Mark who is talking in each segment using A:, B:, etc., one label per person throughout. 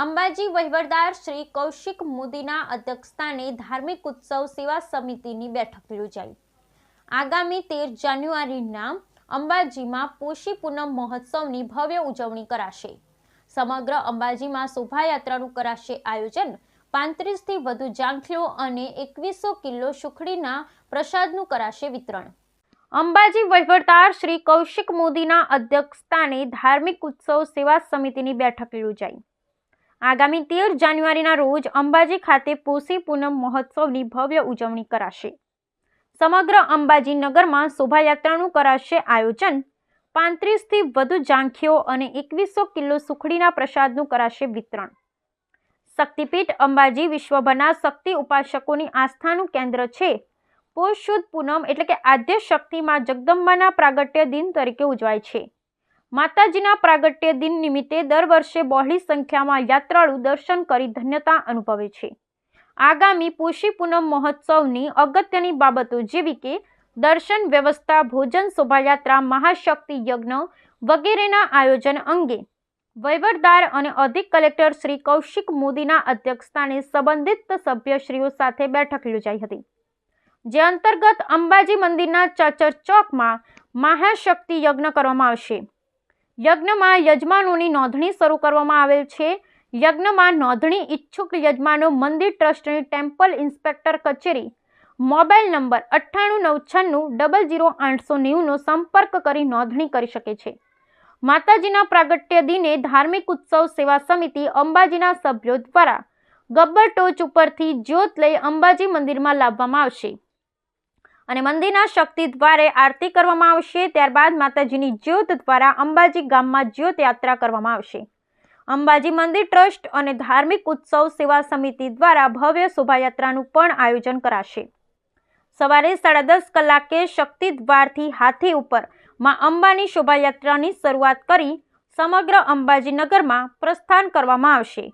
A: અંબાજી વહીવટદાર શ્રી કૌશિક મોદીના અધ્યક્ષસ્થાને ધાર્મિક ઉત્સવ સેવા સમિતિની બેઠક યોજાઈ. આગામી તેર જાન્યુઆરીના અંબાજીમાં પોષી પૂનમ મહોત્સવની ભવ્ય ઉજવણી કરાશે. સમગ્ર અંબાજીમાં શોભાયાત્રાનું કરાશે આયોજન. પાંત્રીસથી વધુ જાંખલીઓ અને એકવીસો કિલો સુખડીના પ્રસાદનું કરાશે વિતરણ. અંબાજી વહીવટદાર શ્રી કૌશિક મોદીના અધ્યક્ષસ્થાને ધાર્મિક ઉત્સવ સેવા સમિતિની બેઠક યોજાઈ. આગામી તેર જાન્યુઆરીના રોજ અંબાજી ખાતે પોષી પૂનમ મહોત્સવની ભવ્ય ઉજવણી કરાશે. સમગ્ર અંબાજી નગરમાં શોભાયાત્રાનું કરાશે આયોજન. પાંત્રીસથી વધુ ઝાંખીઓ અને એકવીસો કિલો સુખડીના પ્રસાદનું કરાશે વિતરણ. શક્તિપીઠ અંબાજી વિશ્વભરના શક્તિ ઉપાસકોની આસ્થાનું કેન્દ્ર છે. પોષ શુદ્ધ પૂનમ એટલે કે આદ્ય શક્તિમાં જગદંબાના પ્રાગટ્ય દિન તરીકે ઉજવાય છે. માતાજીના પ્રાગટ્ય દિન નિમિત્તે દર વર્ષે બહોળી સંખ્યામાં યાત્રાળુ દર્શન કરી ધન્યતા અનુભવે છે. આગામી પોષી પૂનમ મહોત્સવની અગત્યની બાબતો જેવી કે દર્શન વ્યવસ્થા, ભોજન શોભાયાત્રા, મહાશક્તિ યજ્ઞ વગેરેના આયોજન અંગે વહીવટદાર અને અધિક કલેક્ટર શ્રી કૌશિક મોદીના અધ્યક્ષસ્થાને સંબંધિત સભ્યશ્રીઓ સાથે બેઠક યોજાઈ હતી. જે અંતર્ગત અંબાજી મંદિરના ચાચર ચોકમાં મહાશક્તિ યજ્ઞ કરવામાં આવશે. યજ્ઞમાં યજમાનોની નોંધણી શરૂ કરવામાં આવેલ છે. યજ્ઞમાં નોંધણી ઈચ્છુક યજમાનો મંદિર ટ્રસ્ટની ટેમ્પલ ઇન્સ્પેક્ટર કચેરી. મોબાઈલ નંબર અઠ્ઠાણું નવ છન્નું ડબલ જીરો આઠસો નેવુંનો સંપર્ક કરી નોંધણી કરી શકે છે. માતાજીના પ્રાગટ્ય દિને ધાર્મિક ઉત્સવ સેવા સમિતિ અંબાજીના સભ્યો દ્વારા ગબ્બર ટોચ ઉપરથી જ્યોત લઈ અંબાજી મંદિરમાં લાવવામાં આવશે. અને મંદિરના શક્તિ દ્વારે આરતી કરવામાં આવશે. ત્યારબાદ માતાજીની જ્યોત દ્વારા અંબાજી ગામમાં જ્યોત યાત્રા કરવામાં આવશે. અંબાજી મંદિર ટ્રસ્ટ અને ધાર્મિક ઉત્સવ સેવા સમિતિ દ્વારા ભવ્ય શોભાયાત્રાનું પણ આયોજન કરાશે. સવારે સાડા દસ કલાકે શક્તિ દ્વારથી હાથી ઉપરમાં અંબાની શોભાયાત્રાની શરૂઆત કરી સમગ્ર અંબાજી નગરમાં પ્રસ્થાન કરવામાં આવશે.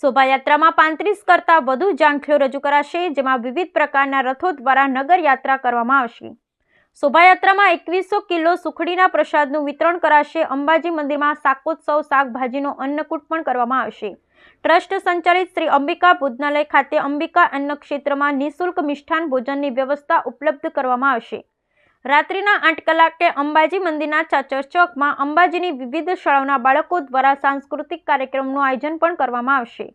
A: શોભાયાત્રામાં પાંત્રીસ કરતાં વધુ ઝાંખીઓ રજૂ કરાશે, જેમાં વિવિધ પ્રકારના રથો દ્વારા નગરયાત્રા કરવામાં આવશે. શોભાયાત્રામાં એકવીસો કિલો સુખડીના પ્રસાદનું વિતરણ કરાશે. અંબાજી મંદિરમાં શાકોત્સવ, શાકભાજીનો અન્નકૂટ પણ કરવામાં આવશે. ટ્રસ્ટ સંચાલિત શ્રી અંબિકા ભોજનાલય ખાતે અંબિકા અન્ન ક્ષેત્રમાં નિઃશુલ્ક મિષ્ઠાન ભોજનની વ્યવસ્થા ઉપલબ્ધ કરવામાં આવશે. રાત્રિના આઠ કલાકે અંબાજી મંદિરના ચાચર ચોકમાં અંબાજીની વિવિધ શાળાઓના બાળકો દ્વારા સાંસ્કૃતિક કાર્યક્રમનું આયોજન પણ કરવામાં આવશે.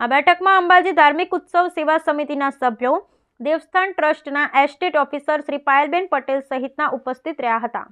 A: આ બેઠકમાં અંબાજી ધાર્મિક ઉત્સવ સેવા સમિતિના સભ્યો, દેવસ્થાન ટ્રસ્ટના એસ્ટેટ ઓફિસર શ્રી પાયલબેન પટેલ સહિતના ઉપસ્થિત રહ્યા હતા.